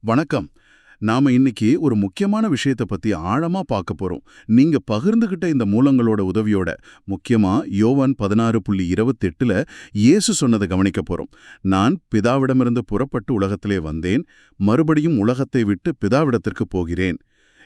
வணக்கம். நாம இன்னைக்கு ஒரு முக்கியமான விஷயத்தை பத்தி ஆழமா பார்க்க போறோம். நீங்க பகிர்ந்துகிட்ட இந்த மூலங்களோட உதவியோட முக்கியமா யோவான் பதினாறு புள்ளி இருபத்தெட்டுல இயேசு சொன்னதை கவனிக்க போறோம். நான் பிதாவிடமிருந்து புறப்பட்டு உலகத்திலே வந்தேன். மறுபடியும் உலகத்தை விட்டு பிதாவிடத்திற்கு போகிறேன்.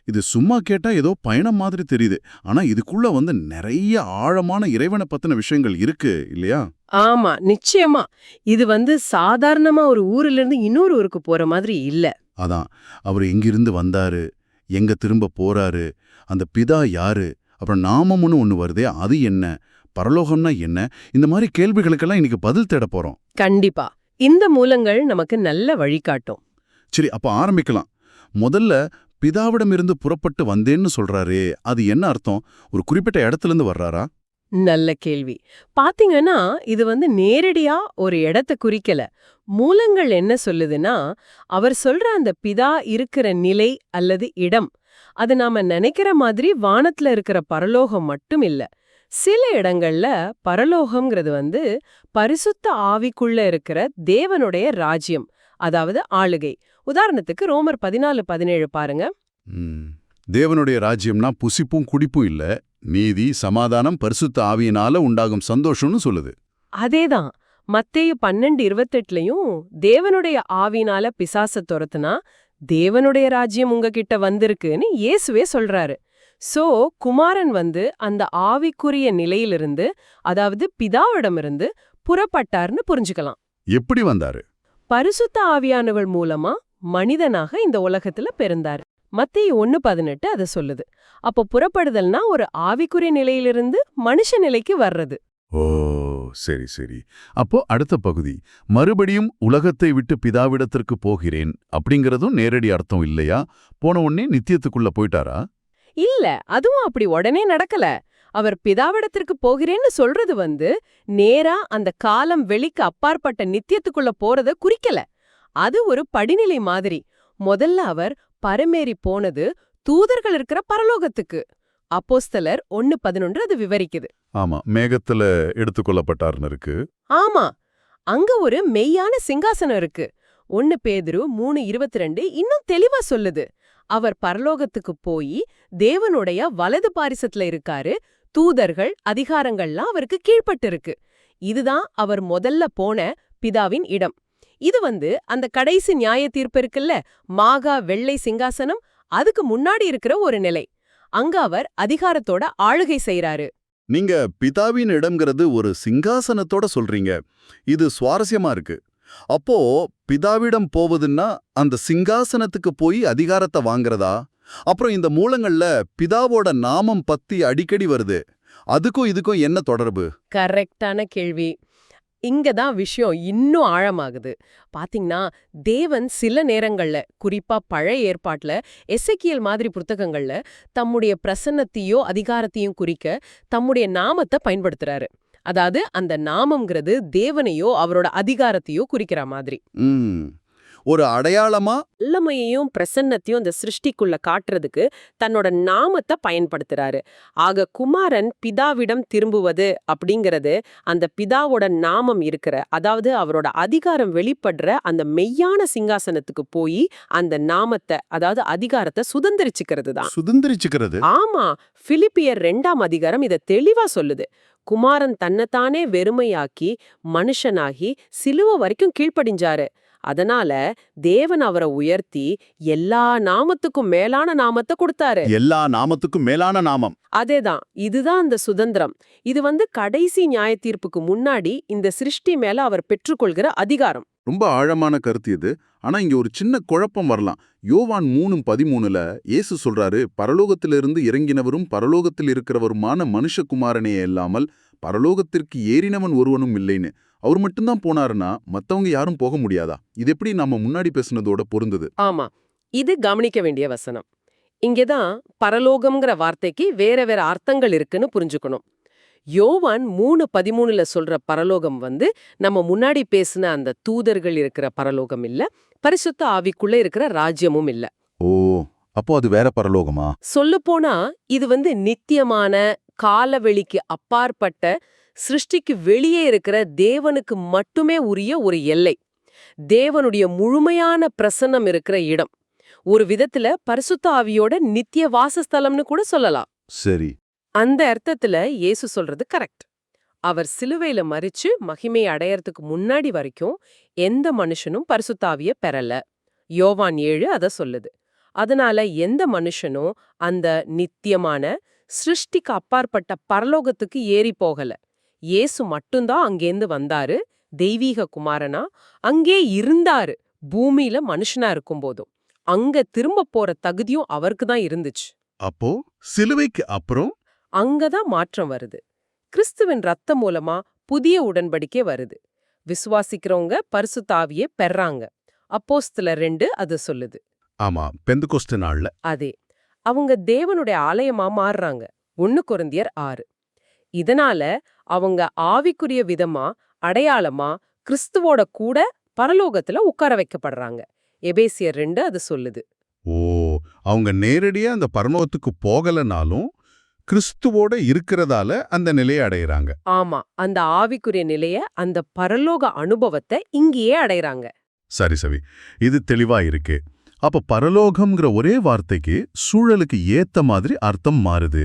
இது சும்மா கேட்டா ஏதோ பயணம் மாதிரி தெரியுது. ஆனா இதுக்குள்ள வந்து நிறைய ஆழமான இறைவனை பத்தின விஷயங்கள் இருக்கு இல்லையா? ஆமா நிச்சயமா. இது வந்து சாதாரணமா ஒரு ஊர்ல இருந்து இன்னொரு ஊருக்கு போற மாதிரி இல்ல. அதான். அவர் எங்கிருந்து வந்தாரு? எங்க திரும்ப போறாரு? அந்த பிதா யாரு? அப்புறம் நாமம்னு ஒண்ணு வருதே அது என்ன? பரலோகம்னா என்ன? இந்த மாதிரி கேள்விகளுக்கெல்லாம் இன்னைக்கு பதில் தேட போறோம். கண்டிப்பா. இந்த மூலங்கள் நமக்கு நல்ல வழிகாட்டும். சரி அப்ப ஆரம்பிக்கலாம். முதல்ல பிதாவிடமிருந்து புறப்பட்டு வந்தேன்னு சொல்றாரே அது என்ன அர்த்தம்? ஒரு குறிப்பிட்ட இடத்துல இருந்து வர்றாரா? நல்ல கேள்வி. பாத்தீங்கன்னா இது வந்து நேரடியா ஒரு இடத்த குறிக்கல. மூலங்கள் என்ன சொல்லுதுன்னா அவர் சொல்ற அந்த பிதா இருக்கிற நிலை அல்லது இடம் அது நாம நினைக்கிற மாதிரி வானத்துல இருக்கிற பரலோகம் மட்டும் இல்ல. சில இடங்கள்ல பரலோகம்ங்கிறது வந்து பரிசுத்த ஆவிக்குள்ள இருக்கிற தேவனுடைய ராஜ்யம் அதாவது ஆளுகை. உதாரணத்துக்கு ரோமர் பதினாலு பதினேழு பாருங்க. தேவனுடைய ராஜ்யம்னா புசிப்பும் குடிப்பும் இல்ல நீதி சமாதானம் பரிசுத்த ஆவியினால உண்டாகும் சந்தோஷம்னு சொல்லுது. அதேதான். மத்தேயு பன்னெண்டு இருபத்தெட்டுலயும் தேவனுடைய ஆவினால பிசாச துரத்துனா தேவனுடைய ராஜ்யம் உங்ககிட்ட வந்திருக்குன்னு இயேசுவே சொல்றாரு. சோ குமாரன் வந்து அந்த ஆவிக்குரிய நிலையிலிருந்து அதாவது பிதாவிடமிருந்து புறப்பட்டார்னு புரிஞ்சுக்கலாம். எப்படி வந்தாரு? பரிசுத்த ஆவியானவள் மூலமா மனிதனாக இந்த உலகத்துல பிறந்தாரு. மத்தேயு ஒன்னு பதினெட்டு அதை சொல்லுது. அப்போ புறப்படுதல்னா ஒரு ஆவிக்குரிய நிலையிலிருந்து மனுஷ நிலைக்கு வர்றது. ஓ சரி சரி. அப்போ அடுத்த பகுதி மறுபடியும் உலகத்தை விட்டு பிதாவிடத்திற்கு போகிறேன் அப்படிங்கறதும் நேரடி அர்த்தம் இல்லையா? போன உடனே நித்தியத்துக்குள்ள போயிட்டாரா? இல்ல அதுவும் அப்படி உடனே நடக்கல. அவர் பிதாவிடத்திற்கு போகிறேன்னு சொல்றது வந்து நேரா அந்த காலம் வெளிக்கு அப்பாற்பட்ட நித்தியத்துக்குள்ள போறத குறிக்கல. அது ஒரு படிநிலை மாதிரி. முதல்ல அவர் பரமேறி போனது தூதர்கள் இருக்கிற பரலோகத்துக்கு. அப்போஸ்தலர் ஒன்னு பதினொன்று அது விவரிக்குது. ஆமா மேகத்துல எடுத்துக்கொள்ளப்பட்டார்னு இருக்கு. ஆமா அங்க ஒரு மெய்யான சிங்காசனம் இருக்கு. ஒன்னு பேதுரு மூணு இருபத்தி ரெண்டு இன்னும் தெளிவா சொல்லுது. அவர் பரலோகத்துக்கு போய் தேவனுடைய வலது பாரிசத்துல இருக்காரு தூதர்கள் அதிகாரங்கள்லாம் அவருக்கு கீழ்ப்பட்டு இருக்கு இதுதான் அவர் முதல்ல போன பிதாவின் இடம். இது வந்து அந்த கடைசி நியாய தீர்ப்பு இருக்குல்ல? மாகா வெள்ளை சிங்காசனம்? அதுக்கு முன்னாடி இருக்கிற ஒரு நிலை. அங்க அவர் அதிகாரத்தோட ஆளுகை செய்றாரு. நீங்க பிதாவின் இடம்ங்கிறது ஒரு சிங்காசனத்தோட சொல்றீங்க. இது சுவாரஸ்யமா இருக்கு. அப்போ பிதாவிடம் போவதுன்னா அந்த சிங்காசனத்துக்கு போய் அதிகாரத்தை வாங்குறதா? அப்புறம் இந்த மூலங்கள்ல பிதாவோட நாமம் பத்தி அடிக்கடி வருது. அதுக்கும் இதுக்கும் என்ன தொடர்பு? கரெக்டான கேள்வி. இங்க தான் விஷயம் இன்னும் ஆழமாகுது. பாத்தீங்கன்னா தேவன் சில நேரங்கள்ல குறிப்பா பழைய ஏற்பாட்டுல எசக்கியல் மாதிரி புத்தகங்கள்ல தம்முடைய பிரசன்னத்தையோ அதிகாரத்தையும் குறிக்க தம்முடைய நாமத்தை பயன்படுத்துறாரு. அதாவது அந்த நாமம்ங்கிறது தேவனையோ அவரோட அதிகாரத்தையோ குறிக்கிற மாதிரி. ஒரு அடையாளமா? வல்லமையையும் பிரசன்னத்தையும் அந்த சிருஷ்டிக்குள்ள காட்டுறதுக்கு தன்னோட நாமத்தை பயன்படுத்துறாரு. ஆக குமாரன் பிதாவிடம் திரும்புவது அப்படிங்கிறது அந்த பிதாவோட நாமம் இருக்கிற அதாவது அவரோட அதிகாரம் வெளிப்படுற அந்த மெய்யான சிங்காசனத்துக்கு போய் அந்த நாமத்தை அதாவது அதிகாரத்தை சுதந்திரிச்சுக்கிறது தான். சுதந்திரிச்சுக்கிறது? ஆமா. பிலிப்பியர் ரெண்டாம் அதிகாரம் இத தெளிவா சொல்லுது. குமாரன் தன்னைத்தானே வெறுமையாக்கி மனுஷனாகி சிலுவ வரைக்கும் கீழ்ப்படிஞ்சாரு. அதனால தேவன் அவரை உயர்த்தி எல்லா நாமத்துக்கும் மேலான நாமத்தை கொடுத்தாரு. எல்லா நாமத்துக்கும் மேலான நாமம். அதேதான் இதுதான் அந்த சுதந்திரம். இது வந்து கடைசி நியாய தீர்ப்புக்கு முன்னாடி இந்த சிருஷ்டி மேல அவர் பெற்றுக்கொள்கிற அதிகாரம். ரொம்ப ஆழமான கருத்து இது. ஆனா இங்க ஒரு சின்ன குழப்பம் வரலாம். யோவான் மூணு பதிமூணுல இயேசு சொல்றாரு பரலோகத்திலிருந்து இறங்கினவரும் பரலோகத்தில் இருக்கிறவருமான மனுஷகுமாரனே இல்லாமல் பரலோகத்திற்கு ஏறினவன் ஒருவனும் இல்லைன்னு. அவர் மட்டும்தான் போனாருன்னா மத்தவங்க யாரும் போக முடியாதா? இது எப்படி நம்ம முன்னாடி பேசுனதோட பொருந்தது? ஆமா. இது கவனிக்க வேண்டிய வசனம். இங்கதான் பரலோகம்ங்கிற வார்த்தைக்கு வேற வேற அர்த்தங்கள் இருக்குன்னு புரிஞ்சுக்கணும். யோவான் மூணு பதிமூணுல சொல்ற பரலோகம் வந்து நம்ம முன்னாடி பேசின அந்த தூதர்கள் இருக்கிற பரலோகம் இல்ல பரிசுத்த ஆவிக்குள்ள இருக்கிற ராஜ்யமும் இல்ல. ஓ அப்போ அது வேற பரலோகமா? சொல்லப்போனா இது வந்து நித்தியமான காலவெளிக்கு அப்பாற்பட்ட சிருஷ்டிக்கு வெளியே இருக்கிற தேவனுக்கு மட்டுமே உரிய ஒரு எல்லை. தேவனுடைய முழுமையான பிரசன்னம் இருக்கிற இடம். ஒரு விதத்துல பரிசுத்த ஆவியோட நித்திய வாசஸ்தலம்னு கூட சொல்லலாம். சரி. அந்த அர்த்தத்துல இயேசு சொல்றது கரெக்ட். அவர் சிலுவையில மறிச்சு மகிமை அடையறதுக்கு முன்னாடி வரைக்கும் எந்த மனுஷனும் பரிசுத்தாவிய பெறல. யோவான் ஏழு அத சொல்லுது. அதனால எந்த மனுஷனும் அந்த நித்தியமான சிருஷ்டிக்கு அப்பாற்பட்ட பரலோகத்துக்கு ஏறி போகல. இயேசு மட்டும்தான் அங்கேந்து வந்தாரு தெய்வீக குமாரனா. அங்கே இருந்தாரு பூமியில மனுஷனா இருக்கும்போதும். அங்க திரும்ப போற தகுதியும் அவருக்கு தான் இருந்துச்சு. அப்போ சிலுவைக்கு அப்புறம்? அங்கதான் மாற்றம் வருது. கிறிஸ்துவின் ரத்தம் மூலமா புதிய உடன்படிக்கை வருது. விசுவாசிக்கிறவங்க பரிசுத்தாவியே பெறாங்க. அப்போஸ்தல ரெண்டு அது சொல்லுது. ஆமா பெந்துகோஸ்து நாள்ல. அதே. அவங்க தேவனுடைய ஆலயமா மாறுறாங்க. ஒன்னு கொரிந்தியர் ஆறு. இதனால அவங்க ஆவிக்குரிய விதமா அடையாளமா கிறிஸ்துவோட கூட பரலோகத்துல உட்கார வைக்கப்படுறாங்க. எபேசியர் ரெண்டு அது சொல்லுது. ஓ அவங்க நேரடியா அந்த பரலோகத்துக்கு போகலனாலும் கிறிஸ்துவோட இருக்கிறதால அந்த நிலையை அடையறாங்க. ஆமா அந்த ஆவிக்குரிய நிலைய அந்த பரலோக அனுபவத்தை இங்கேயே அடையறாங்க. சரி சவி. இது தெளிவா இருக்கு. அப்ப பரலோகம்ங்கிற ஒரே வார்த்தைக்கு சூழலுக்கு ஏத்த மாதிரி அர்த்தம் மாறுது.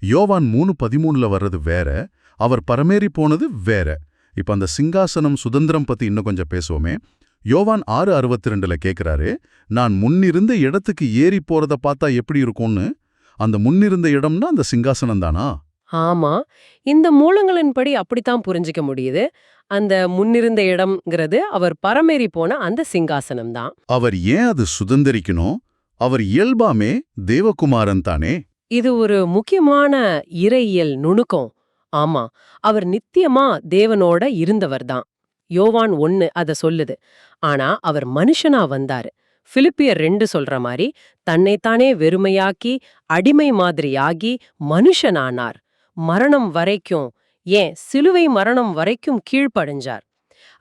யோவான் மூணு பதிமூணுல வர்றது வேற அவர் பரமேறி போனது வேற. இப்ப அந்த சிங்காசனம் சுதந்திரம் பத்தி இன்னும் கொஞ்சம் பேசுவோமே. யோவான் ஆறு அறுபத்தி ரெண்டுல கேக்குறாரு நான் முன்னிருந்த இடத்துக்கு ஏறி போறத பார்த்தா எப்படி இருக்கும்னு? அந்த முன்னிருந்த இடம்னா அந்த சிங்காசனம் தானா? ஆமா. இந்த மூலங்களின்படி அப்படித்தான் புரிஞ்சிக்க முடியுது. அந்த முன்னிருந்த இடம்ங்கிறது அவர் பரமேறி போன அந்த சிங்காசனம் தான் அவர் ஏன் அது சுதந்திரிக்கணும்? அவர் இயல்பாமே தேவகுமாரன் தானே? இது ஒரு முக்கியமான இறையியல் நுணுக்கம். ஆமா அவர் நித்தியமா தேவனோட இருந்தவர் தான். யோவான் ஒன்னு அத சொல்லுது. ஆனா அவர் மனுஷனா வந்தாரு. பிலிப்பியர் ரெண்டு சொல்ற மாதிரி தன்னைத்தானே வெறுமையாக்கி அடிமை மாதிரியாகி மனுஷனானார். மரணம் வரைக்கும் ஏன் சிலுவை மரணம் வரைக்கும் கீழ்ப்படிஞ்சார்.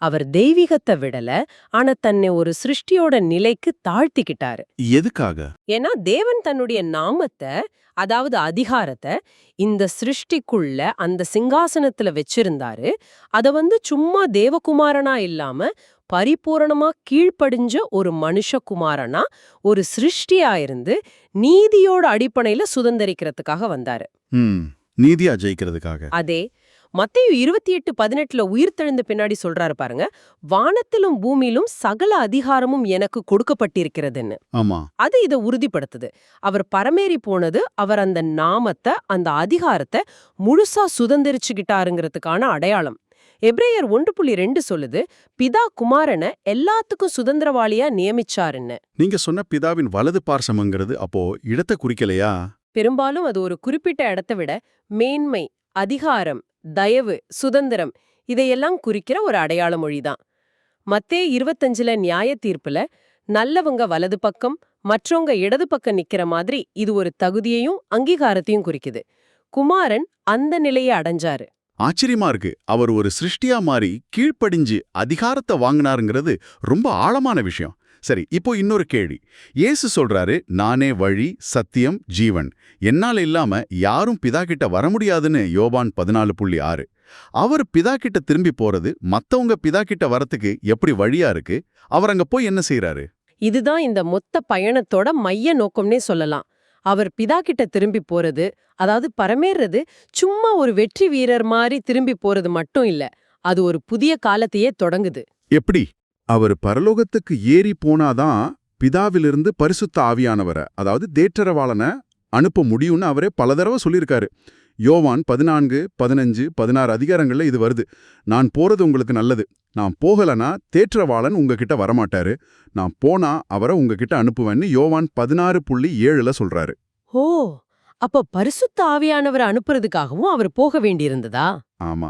அவர் தெய்வீகத்தை விடல ஆனா தன்னை ஒரு சிருஷ்டியோட நிலைக்கு தாழ்த்திக்கிட்டாரு. எதுக்காக? ஏன்னா தேவன் தன்னுடைய நாமத்தை அதாவது அதிகாரத்தை இந்த சிருஷ்டிக்குள்ள அந்த சிங்காசனத்துல வச்சிருந்தாரு. அத வந்து சும்மா தேவகுமாரனா இல்லாம பரிபூரணமா கீழ்ப்படிஞ்ச ஒரு மனுஷகுமாரனா ஒரு சிருஷ்டியா இருந்து நீதியோட அடிப்படையில சுதந்தரிக்கிறதுக்காக வந்தாரு. நீதியா ஜெயிக்கிறதுக்காக. அதே. மத்தேயு இருபத்தி எட்டு பதினெட்டுல உயிர்த்தெழுந்த பின்னாடி சொல்றாரு பாருங்க வானத்திலும் பூமியிலும் சகல அதிகாரமும் எனக்கு கொடுக்கப்பட்டிருக்கிறதுன்னு. அது இதை உறுதிப்படுத்துது. அவர் பரமேறி போனது அவர் அந்த நாமத்தை அந்த அதிகாரத்தை முழுசா சுதந்திரிச்சுக்கிட்டாருங்கிறதுக்கான அடையாளம். எப்ரேயர் ஒன்று புள்ளி ரெண்டு சொல்லுது பிதா குமாரனை எல்லாத்துக்கும் சுதந்திரவாளியா நியமிச்சாருன்னு. நீங்க சொன்ன பிதாவின் வலது பார்சமங்கிறது அப்போ இடத்தை குறிக்கலையா? பெரும்பாலும் அது ஒரு குறிப்பிட்ட இடத்தை விட மேன்மை அதிகாரம் தயவு சுதந்திரம் இதையெல்லாம் குறிக்கிற ஒரு அடையாள மொழிதான். மத்தே இருபத்தஞ்சுல நியாய தீர்ப்புல நல்லவங்க வலது பக்கம் மற்றவங்க இடது பக்கம் நிக்கிற மாதிரி இது ஒரு தகுதியையும் அங்கீகாரத்தையும் குறிக்குது. குமாரன் அந்த நிலையை அடைஞ்சாரு. ஆச்சரியமா இருக்கு. அவர் ஒரு சிருஷ்டியா மாறி கீழ்ப்படிஞ்சு அதிகாரத்தை வாங்கினாருங்கிறது ரொம்ப ஆழமான விஷயம். சரி இப்போ இன்னொரு கேள்வி. இயேசு சொல்றாரு நானே வழி சத்தியம் ஜீவன். என்னால இல்லாம யாரும் பிதா கிட்ட வர முடியாதுன்னு யோபான் பதினாலு புள்ளி ஆறு. அவர் பிதா கிட்ட திரும்பி போறது மத்தவங்க பிதா கிட்ட வரத்துக்கு எப்படி வழியா இருக்கு? அவர் அங்க போய் என்ன செய்யறாரு இதுதான் இந்த மொத்த பயணத்தோட மைய நோக்கம்னே சொல்லலாம். அவர் பிதா கிட்ட திரும்பி போறது அதாவது பரமேறது சும்மா ஒரு வெற்றி வீரர் மாதிரி திரும்பி போறது மட்டும் இல்ல அது ஒரு புதிய காலத்தையே தொடங்குது. எப்படி? அவர் பரலோகத்துக்கு ஏறி போனாதான் பிதாவிலிருந்து பரிசுத்த ஆவியானவரை அதாவது தேற்றரவாளனை அனுப்ப முடியும்னு அவரே பல தடவை சொல்லியிருக்காரு. யோவான் பதினான்கு பதினஞ்சு பதினாறு அதிகாரங்கள்ல இது வருது. நான் போறது உங்களுக்கு நல்லது. நான் போகலனா தேற்றவாளன் உங்ககிட்ட வரமாட்டாரு. நான் போனா அவரை உங்ககிட்ட அனுப்புவேன்னு யோவான் பதினாறு புள்ளி ஏழுல சொல்றாரு. ஓ அப்ப பரிசுத்த ஆவியானவரை அனுப்புறதுக்காகவும் அவர் போக வேண்டியிருந்ததா? ஆமா.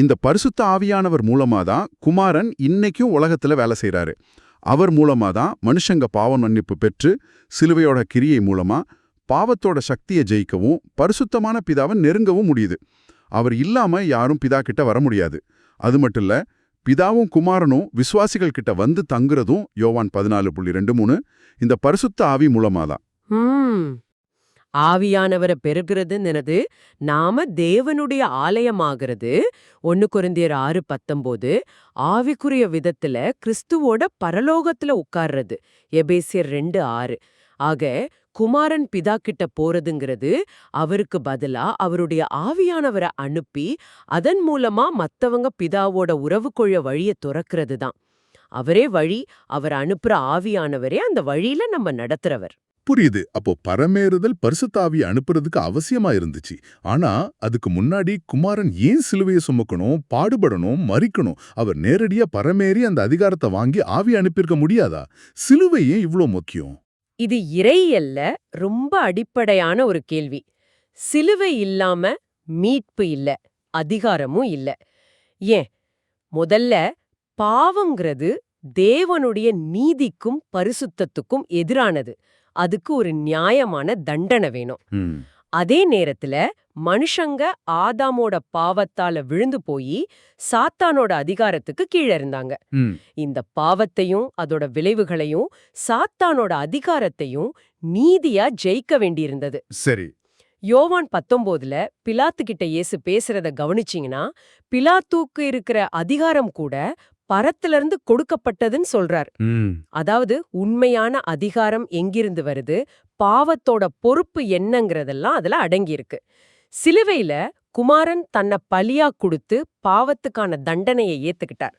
இந்த பரிசுத்த ஆவியானவர் மூலமாதான் குமாரன் இன்னைக்கும் உலகத்துல வேலை செய்கிறாரு அவர் மூலமா தான் மனுஷங்க பாவ மன்னிப்பு பெற்று சிலுவையோட கிரியை மூலமா பாவத்தோட சக்தியை ஜெயிக்கவும் பரிசுத்தமான பிதாவை நெருங்கவும் முடியுது. அவர் இல்லாம யாரும் பிதா கிட்ட வர முடியாது. அது மட்டும் இல்ல பிதாவும் குமாரனும் விசுவாசிகள் கிட்ட வந்து தங்குறதும் யோவான் பதினாலு புள்ளி ரெண்டு மூணு இந்த பரிசுத்த ஆவி மூலமா தான். ஆவியானவரை பெறுகிறதுங்கிறது நாம தேவனுடைய ஆலயமாகிறது. ஒன்னு குருந்தியர் ஆறு பத்தொம்போது ஆவிக்குரிய விதத்துல கிறிஸ்துவோட பரலோகத்துல உட்கார்றது. எபேசியர் ரெண்டு ஆறு. ஆக குமாரன் பிதா கிட்ட போறதுங்கிறது அவருக்கு பதிலா அவருடைய ஆவியானவரை அனுப்பி அதன் மூலமா மத்தவங்க பிதாவோட உறவு கொள்ள வழிய துறக்கிறது தான் அவரே வழி அவர் அனுப்புற ஆவியானவரே அந்த வழியில நம்ம நடத்துறவர். புரியுது. அப்போ பரமேறுதல் பரிசுத்தாவி அனுப்புறதுக்கு அவசியமா இருந்துச்சு. ஆனா அதுக்கு முன்னாடி குமாரன் ஏன் சிலுவையை சுமக்கணும் பாடுபடணும் மறிக்கணும்? அவர் நேரடியா பரமேறி அந்த அதிகாரத்தை வாங்கி ஆவி அனுப்பியிருக்க முடியாதா? சிலுவை ஏன் இவ்ளோ முக்கியம்? இது இறையல்ல ரொம்ப அடிப்படையான ஒரு கேள்வி. சிலுவை இல்லாம மீட்பு இல்ல அதிகாரமும் இல்ல. ஏன்? முதல்ல பாவங்கிறது தேவனுடைய நீதிக்கும் பரிசுத்தத்துக்கும் எதிரானது. அதுக்கு ஒரு நியாயமான தண்டனை வேணும். அதே நேரத்துல மனுஷங்க ஆதாமோட பாவத்தால விழுந்து போய் சாத்தானோட அதிகாரத்துக்கு கீழே இருந்தாங்க. இந்த பாவத்தையும் அதோட விளைவுகளையும் சாத்தானோட அதிகாரத்தையும் நீதியா ஜெயிக்க வேண்டியிருந்தது. சரி. யோவான் பத்தொம்போதுல பிலாத்து கிட்ட இயேசு பேசுறத கவனிச்சீங்கன்னா பிலாத்துக்கு இருக்கிற அதிகாரம் கூட பரத்திலிருந்து கொடுக்கப்பட்டதுன்னு சொல்றார். அதாவது உண்மையான அதிகாரம் எங்கிருந்து வருது பாவத்தோட பொறுப்பு என்னங்கிறதெல்லாம் அதுல அடங்கியிருக்கு சிலுவையில குமாரன் தன்னை பலியா கொடுத்து பாவத்துக்கான தண்டனையை ஏத்துக்கிட்டார்.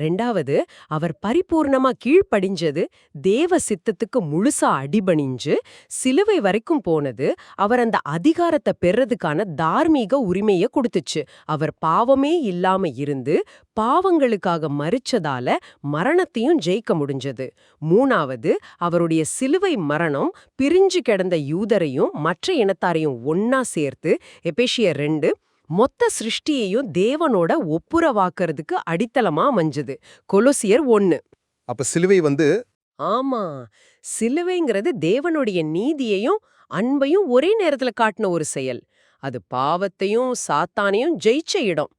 ரெண்டாவது அவர் பரிபூர்ணமா கீழ்ப்படிஞ்சது தேவ சித்தத்துக்கு முழுசா அடிபணிஞ்சு சிலுவை வரைக்கும் போனது அவர் அந்த அதிகாரத்தை பெறதுக்கான தார்மீக உரிமைய கொடுத்துச்சு. அவர் பாவமே இல்லாம இருந்து பாவங்களுக்காக மறிச்சதால மரணத்தையும் ஜெயிக்க முடிஞ்சது. மூணாவது அவருடைய சிலுவை மரணம் பிரிஞ்சு கிடந்த யூதரையும் மற்ற இனத்தாரையும் ஒன்னா சேர்த்து எபேஷிய ரெண்டு மொத்த சிருஷ்டியையும் தேவனோட ஒப்புரவாக்குறதுக்கு அடித்தளமா அமைஞ்சது. கொலோசியர் ஒன்னு. அப்ப சிலுவை வந்து ஆமா. சிலுவைங்கிறது தேவனுடைய நீதியையும் அன்பையும் ஒரே நேரத்துல காட்டின ஒரு செயல். அது பாவத்தையும் சாத்தானையும் ஜெயிச்ச இடம்.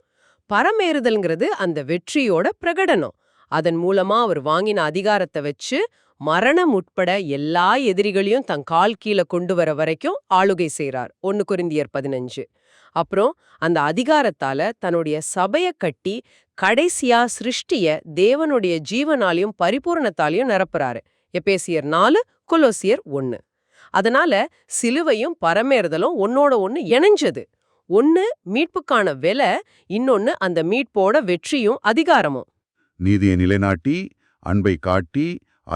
பரமேறுதல்ங்கிறது அந்த வெற்றியோட பிரகடனம். அதன் மூலமா அவர் வாங்கின அதிகாரத்தை வச்சு மரணம் உட்பட எல்லா எதிரிகளையும் தன் கால் கீழே கொண்டு வர வரைக்கும் ஆளுகை செய்றார். ஒன்னு குருந்தியர் பதினஞ்சு. அப்புறம் அந்த அதிகாரத்தால தன்னுடைய சபைய கட்டி கடைசியா சிருஷ்டிய தேவனுடைய ஜீவனாலையும் பரிபூர்ணத்தாலையும் நிரப்புறாரு. எபேசியர் நாலு கொலோசியர் ஒன்னு. அதனால சிலுவையும் பரமேறுதலும் ஒன்னோட ஒன்னு இணைஞ்சது. ஒன்னு மீட்புக்கான விலை இன்னொன்னு அந்த மீட்போட வெற்றியும் அதிகாரமும். நீதியை நிலைநாட்டி அன்பை காட்டி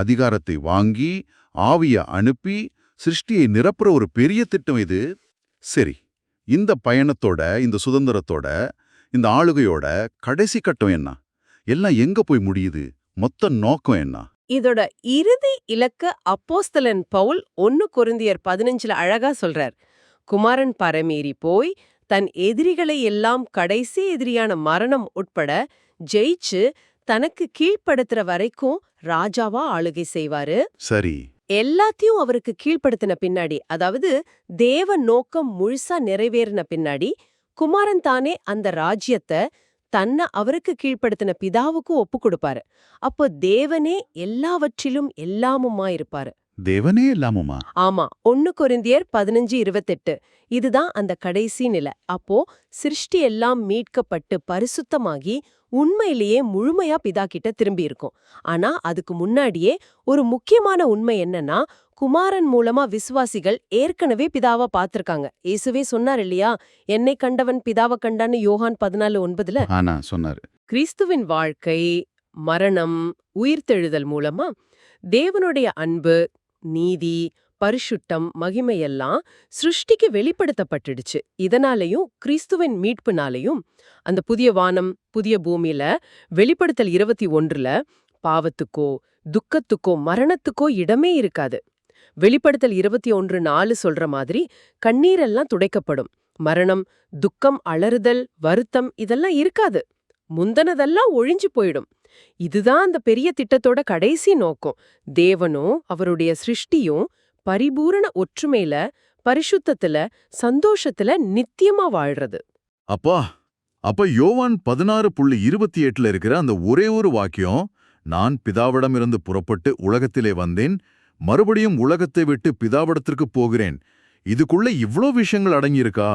அதிகாரத்தை வாங்கி ஆவிய அனுப்பி சிருஷ்டியை நிரப்புற ஒரு பெரிய திட்டம் இது. சரி இந்த பயணத்தோட இந்த சுதந்திரத்தோட இந்த ஆளுகையோட கடைசி கட்டம் என்ன? எல்லாம் எங்க போய் முடியுது? மொத்த நோக்கம் என்ன? இதோட இறுதி இலக்க அப்போஸ்தலன் பவுல் ஒன்னு கொரிந்தியர் பதினஞ்சுல அழகா சொல்றார். குமாரன் பரமேறி போய் தன் எதிரிகளை எல்லாம் கடைசி எதிரியான மரணம் உட்பட ஜெயிச்சு தனக்கு கீழ்ப்படுத்துற வரைக்கும் ராஜாவா ஆளுகை செய்வாரு? சரி. எல்லாத்தையும் அவருக்கு கீழ்ப்படுத்தின பின்னாடி அதாவது தேவ நோக்கம் முழுசா நிறைவேறின பின்னாடி குமாரன் தானே அந்த ராஜ்யத்தை தன்னை அவருக்கு கீழ்ப்படுத்தின பிதாவுக்கு ஒப்பு கொடுப்பாரு. அப்போ தேவனே எல்லாவற்றிலும் எல்லாமுமா இருப்பாரு தேவனே இல்லாமமா ஆமா ஒன்னு கொரிந்தியர் பதினஞ்சு இருபத்தெட்டு. இதுதான் அந்த கடைசி நிலை. அப்போ சிருஷ்டி எல்லாம் மீட்கப்பட்டு பரிசுத்தமாகி உண்மையிலேயே முழுமையா பிதா கிட்ட திரும்பி இருக்கும். ஆனா அதுக்கு முன்னாடியே ஒரு முக்கியமான உண்மை என்னன்னா குமாரன் மூலமா விசுவாசிகள் ஏற்கனவே பிதாவா பார்த்திருக்காங்க. இயேசுவே சொன்னார் இல்லையா என்னை கண்டவன் பிதாவை கண்டான்னு யோகான் பதினாலு ஒன்பதுல? ஆனா சொன்னாரு. கிறிஸ்துவின் வாழ்க்கை மரணம் உயிர்த்தெழுதல் மூலமா தேவனுடைய அன்பு நீதி பரிசுட்டம் மகிமையெல்லாம் சிருஷ்டிக்கு வெளிப்படுத்தப்பட்டுடுச்சு. இதனாலையும் கிறிஸ்துவின் மீட்புனாலையும் அந்த புதிய வானம் புதிய பூமியில வெளிப்படுத்தல் இருபத்தி ஒன்றுல பாவத்துக்கோ துக்கத்துக்கோ மரணத்துக்கோ இடமே இருக்காது. வெளிப்படுத்தல் இருபத்தி ஒன்று நாலு சொல்ற மாதிரி கண்ணீரெல்லாம் துடைக்கப்படும். மரணம் துக்கம் அலறுதல் வருத்தம் இதெல்லாம் இருக்காது. முந்தனதெல்லாம் ஒழிஞ்சு போயிடும். இதுதான் அந்த பெரிய திட்டத்தோட கடைசி நோக்கம். தேவனும் அவருடைய சிருஷ்டியும் பரிபூரண ஒற்றுமையில பரிசுத்தத்துல சந்தோஷத்துல நித்தியமா வாழ்றது. அப்பா அப்ப யோவான் பதினாறு புள்ளி இருபத்தி எட்டுல இருக்கிற அந்த ஒரே ஒரு வாக்கியம் நான் பிதாவிடமிருந்து புறப்பட்டு உலகத்திலே வந்தேன் மறுபடியும் உலகத்தை விட்டு பிதாவிடத்திற்கு போகிறேன். இதுக்குள்ள இவ்ளோ விஷயங்கள் அடங்கியிருக்கா?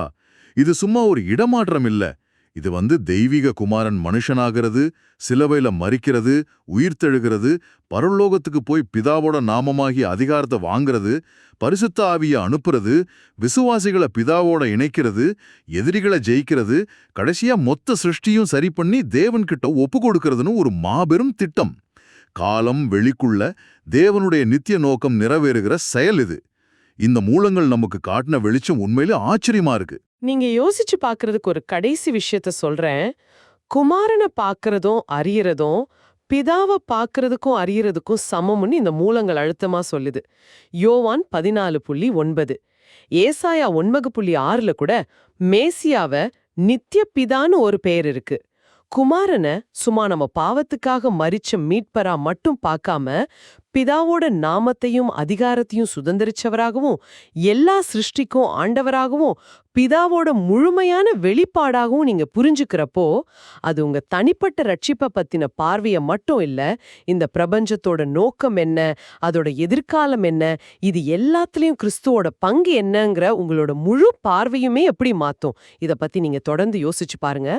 இது சும்மா ஒரு இடமாற்றம் இல்ல. இது வந்து தெய்வீக குமாரன் மனுஷனாகிறது சிலவையில் மறிக்கிறது உயிர்த்தெழுகிறது பரலோகத்துக்கு போய் பிதாவோட நாமமாகிய அதிகாரத்தை வாங்குறது பரிசுத்த ஆவிய அனுப்புறது விசுவாசிகளை பிதாவோட இணைக்கிறது எதிரிகளை ஜெயிக்கிறது கடைசியா மொத்த சிருஷ்டியும் சரி பண்ணி தேவன்கிட்ட ஒப்பு கொடுக்கறதுன்னு ஒரு மாபெரும் திட்டம். காலம் வெளிக்குள்ள தேவனுடைய நித்திய நோக்கம் நிறைவேறுகிற செயல் இது. இந்த மூலங்கள் நமக்கு காட்டின வெளிச்சம் உண்மையிலே ஆச்சரியமா இருக்கு. நீங்க யோசிச்சு பார்க்கறதுக்கு ஒரு கடைசி விஷயத்த சொல்றேன். குமாரனை பார்க்கறதும் அறியறதும் பிதாவை பார்க்கறதுக்கும் அறியறதுக்கும் சமம்னு இந்த மூலங்கள் அழுத்தமா சொல்லுது. யோவான் பதினாலு புள்ளி ஒன்பது. ஏசாயா ஒன்பது புள்ளி ஆறுல கூட மேசியாவ நித்திய பிதான்னு ஒரு பெயர் இருக்கு. குமாரனை சும்மா நம்ம பாவத்துக்காக மரிச்ச மீட்பரா மட்டும் பார்க்காம பிதாவோட நாமத்தையும் அதிகாரத்தையும் சுதந்திரிச்சவராகவும் எல்லா சிருஷ்டிக்கும் ஆண்டவராகவும் பிதாவோட முழுமையான வெளிப்பாடாகவும் நீங்க புரிஞ்சுக்கிறப்போ அது உங்க தனிப்பட்ட ரட்சிப்பை பத்தின பார்வைய மட்டும் இல்ல இந்த பிரபஞ்சத்தோட நோக்கம் என்ன அதோட எதிர்காலம் என்ன இது எல்லாத்துலயும் கிறிஸ்துவோட பங்கு என்னங்கிற உங்களோட முழு பார்வையுமே எப்படி மாத்தும்? இத பத்தி நீங்க தொடர்ந்து யோசிச்சு பாருங்க.